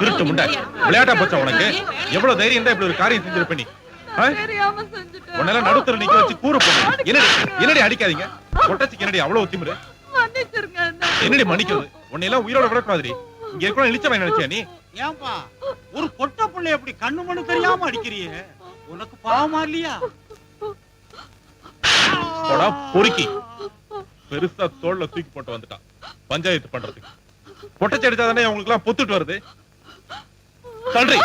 திருட்டு முண்டை விளையாட்டா போச்சா உனக்கு? எவ்வளவு தைரியம் இருந்தா இப்படி ஒரு காரியம் செஞ்சிருப்ப நீ? உன்னெல்லாம் நடுத்தர நிக்க வச்சு கூறு போடு. என்னடி என்னடி அடிக்காதீங்க? கொட்டச்சிக்கு என்னடி அவ்வளவு திமிரு. என்னடி மன்னிக்கிறது? உன்னை எல்லாம் உயிரோட விடக்கூடாதுடி. இங்க இருக்கிற இழிச்சவன் நினைச்சியா நீ? ஏன்பா ஒரு பொட்ட புள்ளை எப்படி கண்ணு மண்ணு தெரியாம அடிக்கிறியே? உனக்கு பாவமா இல்லையா? போடா பொறுக்கி. பெருசா தோல்ல தூக்கி போட்டு வந்துட்டான். பஞ்சாயத்து பண்றதுக்கு. பொட்டச்சி அடிச்சா தானே உங்களுக்கு எல்லாம் பொத்துட்டு வருது? தன்றி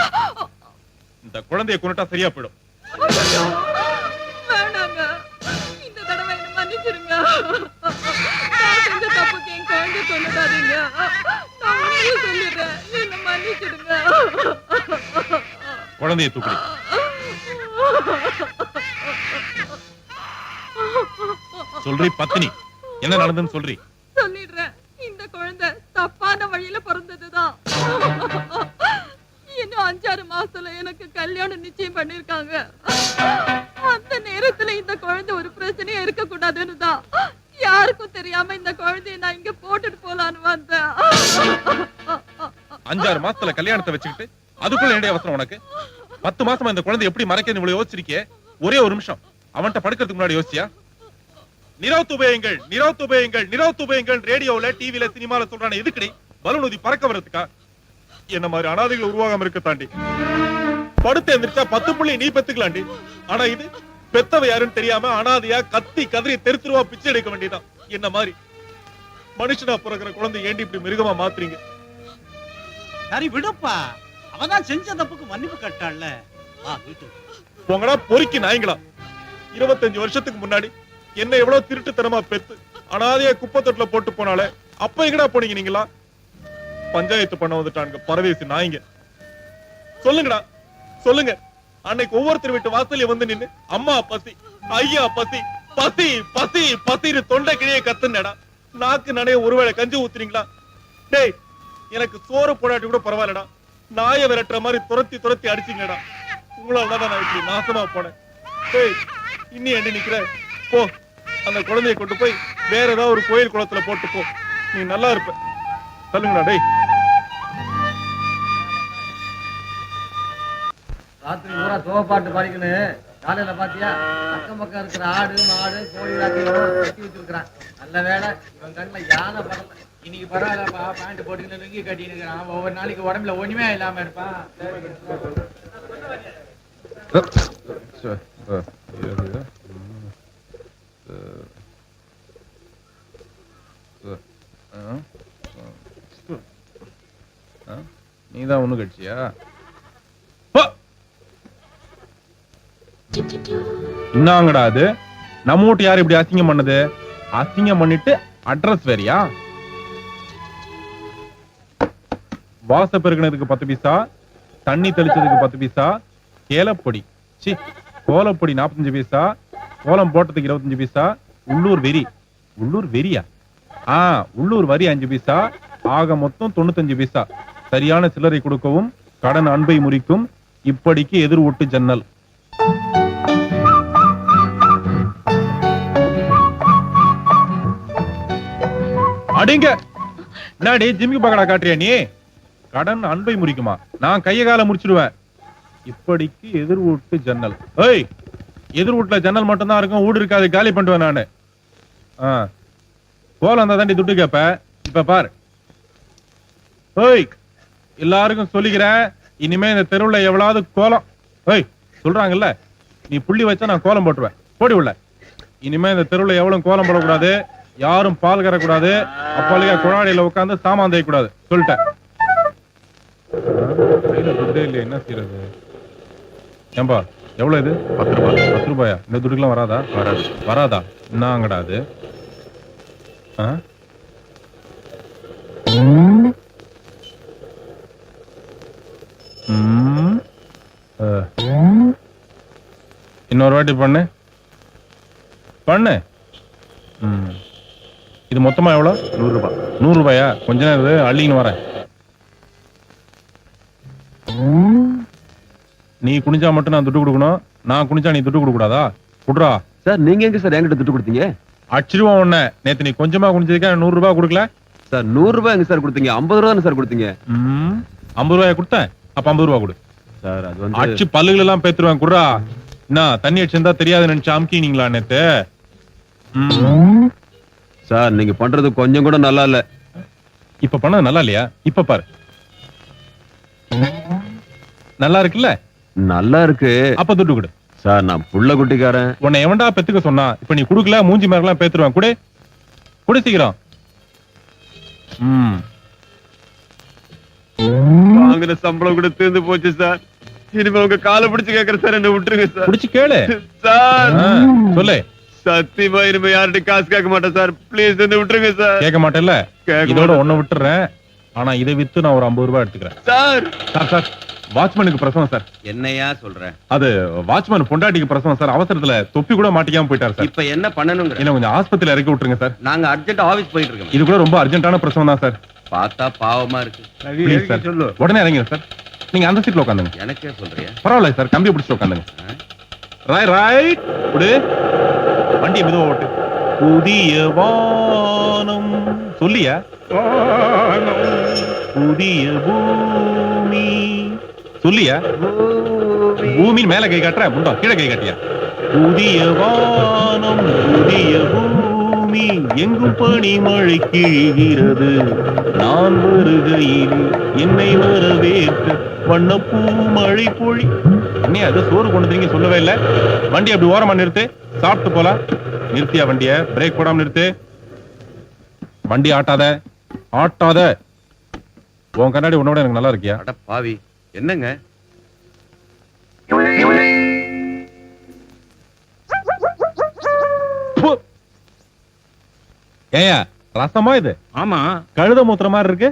இந்த குழந்தைய கொண்டுட்டா சரியா போயிடும். குழந்தைய தூக்குடி. சொல்றி பத்தினி. என்ன நடந்துன்னு சொல்றி. இந்த குழந்தை ஒரு பிரச்சனையும் இருக்க கூடாதுன்னு தான் யாருக்கும் தெரியாம இந்த குழந்தைய நான் இங்க போட்டுட்டு போலான்னு வந்தேன். அஞ்சாறு மாசத்துல கல்யாணத்தை வச்சுக்கிட்டு அதுக்குள்ள என்னடி அவசரம் உனக்கு? பத்து மாசமா இந்த குழந்தை எப்படி மறைக்கணும் இவ்வளவு யோசிச்சிருக்கே ஒரே ஒரு நிமிஷம். அவன்கிட்ட படுக்கிறதுக்கு முன்னாடி யோசிச்சியா? நிறவுத்துபயங்கள் நிறவுத்துபயங்கள் நிறவுத்துபயங்கள் ரேடியோல டிவில சினிமால சொல்றானே எதுக்கடி? பலூன் ஊதி பறக்க வர்றதுக்கா? என்ன மாதிரி அனாதைகள் உருவாகாம இருக்க தாண்டி படுத்து எந்திரிச்சா பத்து புள்ளி நீ பெத்துக்கலாண்டி. ஆனா இது பெத்தவ யாருன்னு தெரியாம அனாதையா கத்தி கதறி தெருத்துருவா பிச்சை எடுக்க வேண்டியதான் என்ன மாதிரி? மனுஷனா பிறக்கிற குழந்தை ஏண்டி இப்படி மிருகமா மாத்துறீங்க? சரி விடுப்பா. அவதான் செஞ்ச தப்புக்கு மன்னிப்பு கட்டாள்ல போங்கடா பொறுக்கி நாய்ங்களா? இருபத்தஞ்சு வருஷத்துக்கு முன்னாடி என்ன எவ்வளவு திருட்டுத்தனமா பெத்து அனாதையா குப்பை தொட்டில போட்டு போனாலே அப்ப எங்கடா போனீங்க நீங்களா? பஞ்சாயத்து பண்ண வந்துட்டானுங்க பரதேசி நாய்ங்க. சொல்லுங்கடா சொல்லுங்க. அன்னைக்கு ஒவ்வொருத்தர் வீட்டு வாசல்ல வந்து நின்னு அம்மா பசி ஐயா பசி பசி பசி பசின்னு தொண்டை கிழிய கத்துனடா. நாக்கு நனைய ஒருவேளை கஞ்சி ஊத்துறீங்களா? டேய் எனக்கு சோறு போடாட்டி கூட பரவாயில்லடா. நாயை விரட்டுற மாதிரி துரத்தி துரத்தி அடிச்சீங்கடா. உங்களால தான் நான் இப்படி நாசமா போனேன். டேய் இன்னி எண்ணி நிக்கிற? போ. அந்த குழந்தையை கொண்டு போய் வேற ஏதாவது ஒரு கோயில் குளத்துல போட்டு போ. நீ நல்லா இருப்ப. சொல்லுங்கடா டேய். ராத்திரி பூரா தோப்பாட்டு பாடிக்கணும் காலையில பாத்தியா? அக்கம் பக்கம் இருக்கிற ஆடு மாடு கோழி எல்லாத்தையும் கட்டி வச்சிருக்கிறான். நல்ல வேளை இவன் கண்ணில் யானை படல. இன்னைக்கு பரவாயில்லப்பா பேண்ட் போட்டுக்கிட்டு லுங்கி கட்டின்னு இருக்கிறான். ஒவ்வொரு நாளைக்கு உடம்புல ஒண்ணுமே இல்லாம இருப்பான். நீதான் ஒண்ணு கட்சியா? என்னங்கடா அது. நம்ம வீட்டு யார் இப்படி அசிங்கம் பண்ணது? அசிங்கம் பண்ணிட்டு அட்ரஸ் வேறியா? வாச பெருக்கினதுக்கு பத்து பைசா தண்ணி தெளிச்சதுக்கு பத்து பைசா கேலப்பொடி. சி கோலப்பொடி நாற்பத்தஞ்சு பைசா கோலம் போட்டதுக்கு இருபத்தஞ்சு பைசா உள்ளூர் வெறி. உள்ளூர் வெறியா? ஆ உள்ளூர் வரி அஞ்சு பைசா ஆக மொத்தம் தொண்ணூத்தஞ்சு பைசா. சரியான சில்லறை கொடுக்கவும் கடன் அன்பை முறிக்கும் இப்படிக்கு எதிர் ஒட்டு ஜன்னல். அடிங்க. என்னடி ஜிம்மிக்கு பக்கடா காட்டுறியா நீ? கடன் அன்பை முறிக்குமா? நான் கைய கால முடிச்சிடுவேன் இப்படிக்கு எதிர் வீட்டு ஜன்னல். ஏய் எதிர் வீட்டுல ஜன்னல் மட்டும்தான் இருக்கும் வீடு இருக்காது காலி பண்ணுவேன் நானு. ஆ கோலம் இருந்தா தாண்டி துட்டு கேப்ப. இப்ப பாரு. ஏய் எல்லாருக்கும் சொல்லிக்கிறேன் இனிமே இந்த தெருவுல எவ்வளவு கோலம். ஏய் சொல்றாங்கல்ல நீ புள்ளி வச்சா நான் கோலம் போட்டுருவேன். போடி உள்ள. இனிமே இந்த தெருவுல எவ்வளவு கோலம் போடக்கூடாது? யாரும் பால் கறக்கூடாது. அப்பாலியா குழாடியில உட்காந்து சாமான் தேய்க்க கூடாது சொல்லிட்டேன் துட்டே இல்லையே என்ன செய்யறது? ஏம்பா எவ்வளவு இது? பத்து ரூபாய். பத்து ரூபாயா? இந்த துட்டுக்கெல்லாம் வராதா? வராது. வராதா? என்னங்கடா அது? ஆ? இன்னொரு வாட்டி பண்ணு. பண்ணு. இது மொத்தமா எவ்வளவு நூறு ரூபாய் நூறு ரூபாயா கொஞ்ச நேரம் அள்ளின்னு வரேன். நீ குனிஞ்சா மட்டும் நான் துட்டு கொடுக்கணும். நான் குனிஞ்சா நீ துட்டு கொடுக்க கூடாதா குடுறா. சார் நீங்க எங்க சார் என்கிட்ட துட்டு கொடுத்தீங்க? அடிச்சிருவோம் உன்ன. நேத்து நீ கொஞ்சமா குனிஞ்சதுக்கு நூறு ரூபாய் கொடுக்கல. சார் நூறு ரூபாய் எங்க சார் கொடுத்தீங்க? ஐம்பது ரூபா தானே சார் கொடுத்தீங்க? ஐம்பது ரூபாய் கொடுத்தேன். அப்ப ஐம்பது ரூபா கொடு. சார் அது அடிச்சு பல்லுகள் எல்லாம் பேத்துருவேன் குடுறா. என்ன தண்ணி அடிச்சிருந்தா தெரியாது நினைச்சு அமுக்கினீங்களா நேத்து. சார் நீங்க பண்றது கொஞ்சம் கூட நல்லா இல்ல. இப்ப பண்ணது நல்லா இல்லையா? இப்ப பாரு. நல்லா இருக்குல்ல? நல்லா இருக்கு. அப்ப துட்டு கொடு. சார் நான் புள்ள குட்டிக்காரன். உன்னை எவன்டா பெத்துக்க சொன்னா இப்ப நீ குடுக்கல மூஞ்சி மேலாம் பேத்துருவேன். குடு. குடு சீக்கிரம். ம். வாங்குற சம்பளம் கூட தீர்ந்து போச்சு சார். இனிமே உங்க காலை பிடிச்சு கேக்குற சார் என்ன விட்டுருங்க சார். புடிச்சு கேளு. சார். சொல்லு. சத்தியமா இனிமே யார்கிட்ட காசு கேட்க மாட்டேன் சார். ப்ளீஸ் என்ன விட்டுருங்க சார். கேட்க மாட்டேல்ல கேட்க இதோட. ஒண்ணு விட்டுறேன். ஆனா இதை வித்து நான் ஒரு ஐம்பது ரூபாய் எடுத்துக்கிறேன். சார். சார் சார் வாட்ச்மேனுக்கு பிரசவம் சார். என்னையா சொல்ற? அது வாட்ச்மேன் பொண்டாட்டிக்கு பிரசவம் சார். அவசரத்துல தொப்பி கூட மாட்டிக்காம போயிட்டார் சார். இப்ப என்ன பண்ணணுங்கிற? என்ன கொஞ்சம் ஆஸ்பத்திரியில இறக்கி விட்டுருங்க சார். நாங்க அர்ஜென்ட் ஆபீஸ் போயிட்டு இருக்கோம் இது கூட ரொம்ப அர்ஜென்ட்டான பிரசவம் தான் சார். பார்த்தா பாவமா இருக்கு. சார் உடனே இறங்கிங்க சார். நீங்க அந்த சீட்ல உட்காந்துங்க. எனக்கே சொல்றியா? பரவாயில்ல சார் கம்பி பிடிச்சிட்டு உட்காந்துங்க. ராய் ரைட் வண்டி மெதுவா ஓட்டு. புதிய வானம். சொல்லியா? புதிய பூமி. சொல்லியா? பூமியின் மேல கை காட்டுற முண்டா கீழே கை காட்டியா? புதிய வானம் புதிய பூமி. எங்கும் பனி மழை கிழிகிறது. நான் வருகையில் என்னை வரவேற்க வண்ணப்பூ மழை பொழி. அண்ணே அது சோறு கொண்டு வந்தீங்க சொல்லவே இல்ல. வண்டி அப்படி ஓரமா நிறுத்து. சாப்பிட்டு போலாம் நிறுத்தியா வண்டிய? பிரேக் போடாம நிறுத்து. வண்டி ஆட்டாத. ஆட்டாத. உன் கண்ணாடி உன்னோட எனக்கு நல்லா இருக்கியா? அட பாவி. என்னங்க. ஏய்யா ரசமா இது? ஆமா. கழுத மூத்திர மாதிரி இருக்கு.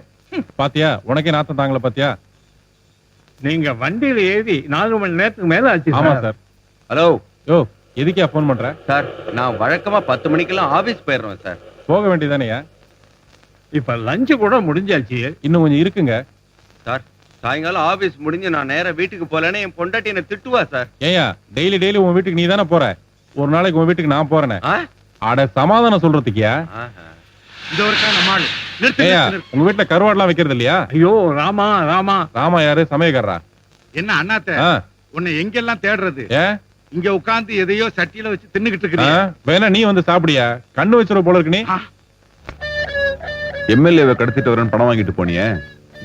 பாத்தியா உனக்கே நாத்தம் தாங்கல பாத்தியா? நீங்க வண்டியில ஏறி நாலு மணி நேரத்துக்கு மேல ஆச்சு ஆமா சார். ஹலோ. யோ. எதுக்கே போன் பண்ற? சார் நான் வழக்கமா பத்து மணிக்கெல்லாம் ஆபீஸ் போயிடுறேன் சார் போக வேண்டியதானேயா இப்ப லஞ்சு கூட முடிஞ்சாச்சு. இன்னும் கொஞ்சம் இருக்குங்க. சார் சாயங்காலம் ஆபீஸ் முடிஞ்சு நான் நேரா வீட்டுக்கு போலன்னு என் பொண்டாட்டி என்ன திட்டுவா சார் ஏய்யா டெய்லி டெய்லி உன் வீட்டுக்கு நீ தானே போற? ஒரு நாளைக்கு உன் வீட்டுக்கு நான் போறேனே. ஆ? அட சமாதானம் சொல்றதுக்கியா? ஆஹா. இந்த ஒரு நம்ம ஆளு. நிறுத்து, ஏய்யா நிறுத்து, நிறுத்து. உங்க வீட்டுல கருவாடுலாம் வைக்கிறது இல்லையா ஐயோ ராமா ராமா. ராமா யாரு? சமயக்காரரா? என்ன அண்ணாத்த? ஆ, உன்னை எங்கெல்லாம் தேடுறது? ஏன் இங்க உட்கார்ந்து எதையோ சட்டியில வச்சு தின்னுகிட்டு இருக்கிறீங்க. வேணா நீ வந்து சாப்பிடியா? கண்ணு வச்சிருவ போல இருக்கு நீ. எம்எல்ஏவை கடத்திட்டு வரேன்னு பணம் வாங்கிட்டு போனியே.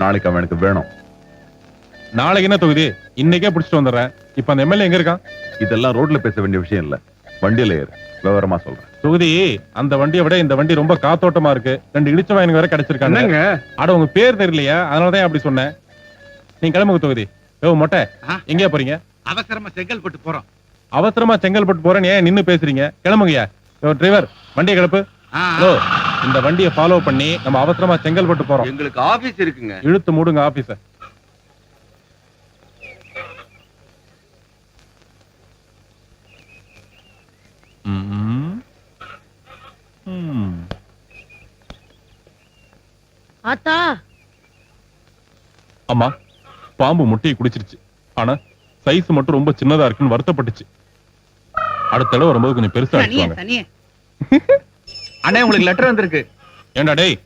நாளைக்கு அவன் எனக்கு வேணும். நாளைக்கு என்ன தொகுதி? இன்னைக்கே பிடிச்சிட்டு வந்துடுறேன். இப்ப அந்த எம்எல்ஏ எங்க இருக்கான்? இதெல்லாம் ரோட்ல பேச வேண்டிய விஷயம் இல்ல. வண்டியில ஏறு. விவரமா சொல்றேன். தொகுதி அந்த வண்டியை விட இந்த வண்டி ரொம்ப காத்தோட்டமா இருக்கு. ரெண்டு இடிச்ச வாயனுக்கு வேற கிடைச்சிருக்காங்க. என்னங்க? அட உங்க பேர் தெரியலையா. அதனாலதான் அப்படி சொன்னேன்? நீங்க கிளம்புங்க தொகுதி. யோ மொட்டை? எங்கேயா போறீங்க? அவசரமா செங்கல்பட்டு போறோம். அவசரமா செங்கல்பட்டு போறேன் ஏன் நின்னு பேசுறீங்க? கிளம்புங்கயா யோ டிரைவர் வண்டியை கிளப்பு. ஹலோ இந்த வண்டியை ஃபாலோ பண்ணி நம்ம அவசரமா செங்கல்பட்டு போறோம். எங்களுக்கு ஆபீஸ் இருக்குங்க. இழுத்து மூடுங்க ஆபீஸ. ஆத்தா. அம்மா பாம்பு முட்டையை குடிச்சிருச்சு. ஆனா சைஸ் மட்டும் ரொம்ப சின்னதா இருக்குன்னு வருத்தப்பட்டுச்சு. அடுத்த தடவை வரும்போது கொஞ்சம் பெருசா அடிச்சுவாங்க. அண்ணே உங்களுக்கு லெட்டர் வந்திருக்கு. ஏண்டா டேய்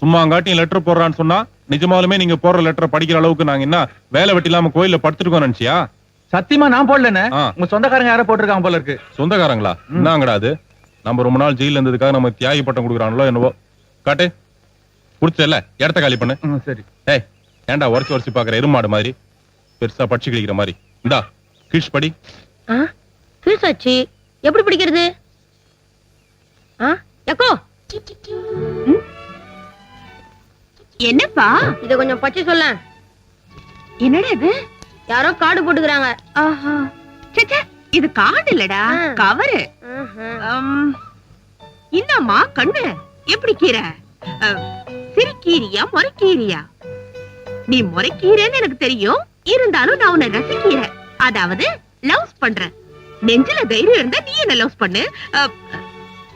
சும்மா அங்காட்டியும் லெட்டர் போடுறான்னு சொன்னா நிஜமாலுமே நீங்க போடுற லெட்டரை படிக்கிற அளவுக்கு நாங்க என்ன வேலை வெட்டி இல்லாம கோயில்ல படுத்துருக்கோம் நினைச்சியா? சத்தியமா நான் போடலண்ணே. உங்க சொந்தக்காரங்க யாரோ போட்டிருக்காங்க போல இருக்கு. சொந்தக்காரங்களா? என்னங்கடா அது? நம்ம ரொம்ப நாள் ஜெயில இருந்ததுக்காக நம்ம தியாகி பட்டம் கொடுக்குறாங்களோ என்னவோ. காட்டு. குடுத்தல இடத்த காலி பண்ணு. ம், சரி. ஏய் ஏன்டா உரசி உரசி பாக்குற எருமாடு மாதிரி? பெருசா படிச்சு கிழிக்கிற மாதிரி. இந்தா கீழ்ஸ் படி. கிழிச்சாச்சு? எப்படி பிடிக்கிறது? எக்கோ. என்னப்பா? இத கொஞ்சம் பச்சை சொல்ல என்னடா இது? யாரோ காடு போட்டுக்கிறாங்க. இது காடு இல்லடா. கவரு. என்னம்மா கண்ணு. எப்படி கீரை? அ, சிறுகீரியா முறைக்கீரியா? நீ முறைக்கீரைன்னு எனக்கு தெரியும். இருந்தாலும் நான் உன்னை ரசிக்கிறேன். அதாவது லவ்ஸ் பண்றேன். நெஞ்சில தைரியம் இருந்தா நீ என்ன லவ் பண்ணு?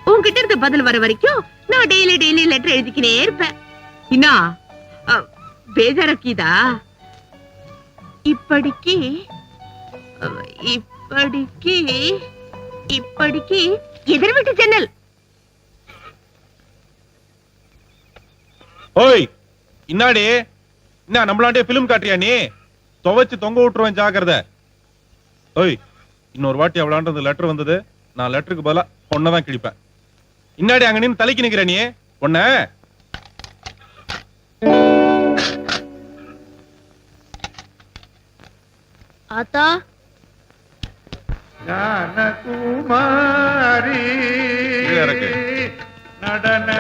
உன்கிட்ட இருந்து பதில் வர வரைக்கும் நான் டெய்லி டெய்லி லெட்டர் எழுதிக்கினே இருப்பேன். என்ன அ, பேஜாரக்கீதா? இப்படிக்கு இப்படிக்கு இப்படிக்கு எதிர் வீட்டு ஜன்னல். ஓய் இன்னாடி? என்ன நம்மளாண்டே பிலிம் காட்டுறியா நீ? துவைச்சு தொங்க விட்டுருவேன் ஜாக்கிரத. ஓய் இன்னொரு வாட்டி அவளான்றது லெட்டர் வந்தது. நான் லெட்டருக்கு பதிலா பொண்ணதான் கிழிப்பேன். இன்னாடி அங்க நின்னு தலைக்கு நிக்கிற நீ? பொண்ண? ஆத்தா? கீழே இறக்கு. நடன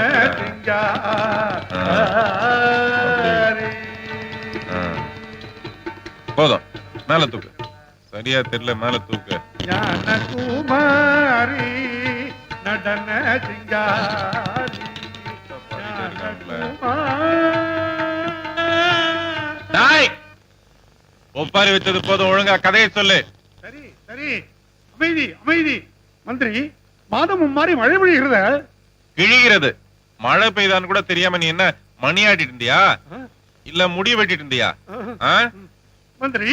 ஆ. போதும். மேல தூக்கு. சரியா தெரியல மேல தூக்கு. ஞானகுமாரி நடன சிங்காரி டாய்! ஒப்பாரி வச்சது போதும் ஒழுங்கா கதையை சொல்லு. சரி சரி. அமைதி அமைதி. மந்திரி மாதம் மாதிரி மழை பொழிகிறத கிழிகிறது. மழை பெய்தான்னு கூட தெரியாம நீ என்ன மணி ஆட்டிட்டு இருந்தியா இல்ல முடி வெட்டிட்டு இருந்தியா? மந்திரி.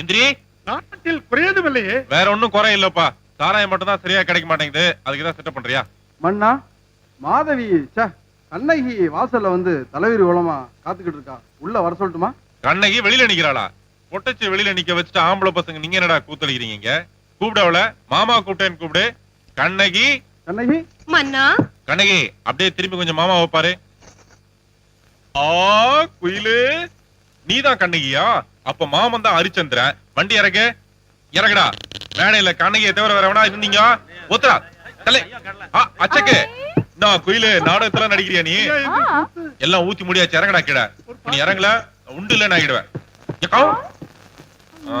எந்திரி. நாட்டில் குறையதுமில்லையே. வேற ஒண்ணும் குறை இல்லப்பா. சாராயம் மட்டும் தான் சரியா கிடைக்க மாட்டேங்குது. அதுக்கு தான் செட்டப் பண்றியா? மன்னா மாதவி ச்சே கண்ணகி வாசல்ல வந்து தலைவிரி உலமா காத்துக்கிட்டு இருக்கா. உள்ள வர சொல்லட்டுமா? கண்ணகி வெளியில நிக்கிறாளா? பொட்டச்சு வெளியில நிக்க வச்சுட்டு ஆம்பளை பசங்க நீங்க என்னடா கூத்தடிக்கிறீங்க இங்க? கூப்பிட அவள மாமா கூப்பிட்டேன்னு கூப்பிடு. கண்ணகி? கண்ணகி? மன்னா? கண்ணகி அப்படியே திரும்பி கொஞ்சம் மாமா வைப்பாரு ஆ குயிலு. நீதான் கண்ணகியா? அப்ப மாமன் தான் ஹரிச்சந்திரன் வண்டி இறக்கு. இறக்குடா. மேடையில கண்ணகியை தவிர வேற எவனா இருந்தீங்க? ஒத்துறா. தலை. ஆ, அச்சக்கு. நான் குயிலு நாடகத்துல நடிக்கிறியா நீ? எல்லாம் ஊத்தி முடியாச்சு. இறங்கடா கீழே. நீ இறங்கல. உண்டு இல்ல நான் ஆகிடுவேன் ஆ.